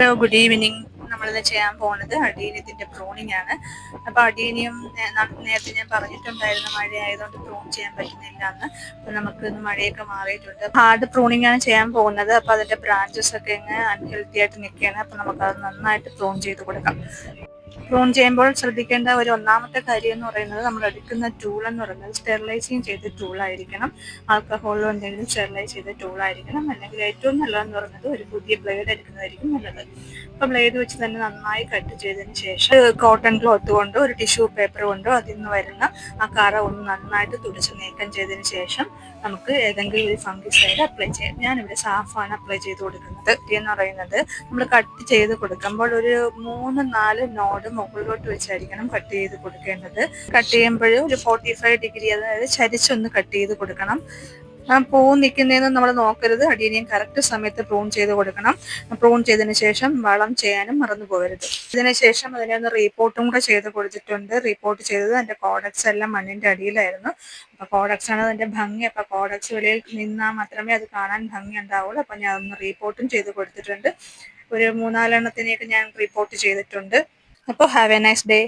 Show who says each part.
Speaker 1: Hello good evening നമ്മളിന്ന് ചെയ്യാൻ പോകുന്നത് അടീനിയത്തിന്റെ പ്രൂണിംഗ് ആണ്. അപ്പൊ അടീനിയം നേരത്തെ ഞാൻ പറഞ്ഞിട്ടുണ്ടായിരുന്നു മഴ ആയതുകൊണ്ട് പ്രൂൺ ചെയ്യാൻ പറ്റുന്നില്ല എന്ന് അപ്പൊ നമുക്ക് ഇന്ന് മഴയൊക്കെ മാറിയിട്ടുണ്ട്. ഹാർഡ് പ്രൂണിംഗ് ആണ് ചെയ്യാൻ പോകുന്നത്. അപ്പൊ അതിന്റെ ബ്രാഞ്ചസ് ഒക്കെ ഇങ്ങനെ അൺഹെൽത്തി ആയിട്ട് നിൽക്കുകയാണ്. അപ്പൊ നമുക്ക് അത് നന്നായിട്ട് പ്രൂൺ ചെയ്ത് കൊടുക്കാം. പ്രൂൺ ചെയ്യുമ്പോൾ ശ്രദ്ധിക്കേണ്ട ഒരു ഒന്നാമത്തെ കാര്യം എന്ന് പറയുന്നത് നമ്മൾ എടുക്കുന്ന ടൂൾ എന്ന് പറയുന്നത് സ്റ്റെറിലൈസിങ് ചെയ്ത ടൂൾ ആയിരിക്കണം. ആൽക്കഹോളോ എന്തെങ്കിലും സ്റ്റെറിലൈസ് ചെയ്ത ടൂൾ ആയിരിക്കണം. അല്ലെങ്കിൽ ഏറ്റവും നല്ലതെന്ന് പറയുന്നത് ഒരു പുതിയ ബ്ലേഡ് എടുക്കുന്നതായിരിക്കും നല്ലത്. അപ്പൊ ബ്ലേഡ് വെച്ച് തന്നെ നന്നായി കട്ട് ചെയ്തതിന് ശേഷം കോട്ടൺ ക്ലോത്ത് കൊണ്ടോ ഒരു ടിഷ്യൂ പേപ്പർ കൊണ്ടോ അതിൽ നിന്ന് വരുന്ന ആ കറ ഒന്ന് നന്നായിട്ട് തുടച്ച് നീക്കം ചെയ്തതിന് ശേഷം നമുക്ക് ഏതെങ്കിലും ഒരു ഫംഗിസൈഡ് അപ്ലൈ ചെയ്യാം. ഞാനിവിടെ സാഫാണ് അപ്ലൈ ചെയ്ത് കൊടുക്കുന്നത്. എന്ന് പറയുന്നത് നമ്മൾ കട്ട് ചെയ്ത് കൊടുക്കുമ്പോൾ ഒരു മൂന്ന് നാല് നോഡ് മുകളിലോട്ട് വെച്ചായിരിക്കണം കട്ട് ചെയ്ത് കൊടുക്കേണ്ടത്. കട്ട് ചെയ്യുമ്പോൾ ഒരു ഫോർട്ടി ഫൈവ് ഡിഗ്രി അതായത് ചരിച്ചൊന്ന് കട്ട് ചെയ്ത് കൊടുക്കണം. ആ പൂ നിൽക്കുന്നതെന്ന് നമ്മൾ നോക്കരുത്. അടിയനെയും കറക്റ്റ് സമയത്ത് പ്രൂൺ ചെയ്ത് കൊടുക്കണം. പ്രൂൺ ചെയ്തതിന് ശേഷം വളം ചെയ്യാനും മറന്നു പോകരുത്. ഇതിന് ശേഷം അതിനെ ഒന്ന് റീപോർട്ടും കൂടെ ചെയ്ത് കൊടുത്തിട്ടുണ്ട്. റീപോർട്ട് ചെയ്തത് എന്റെ കോഡക്സ് എല്ലാം മണ്ണിന്റെ അടിയിലായിരുന്നു. അപ്പം കോഡക്സ് ആണ് അതിന്റെ ഭംഗി. അപ്പം കോഡക്സ് വെളിയിൽ നിന്നാൽ മാത്രമേ അത് കാണാൻ ഭംഗി ഉണ്ടാവുള്ളൂ. അപ്പം ഞാൻ ഒന്ന് റീപോർട്ടും ചെയ്ത് കൊടുത്തിട്ടുണ്ട്. ഒരു മൂന്നാലെണ്ണത്തിനെയൊക്കെ ഞാൻ റിപ്പോർട്ട് ചെയ്തിട്ടുണ്ട്. അപ്പോൾ ഹാവ് എ നൈസ് ഡേ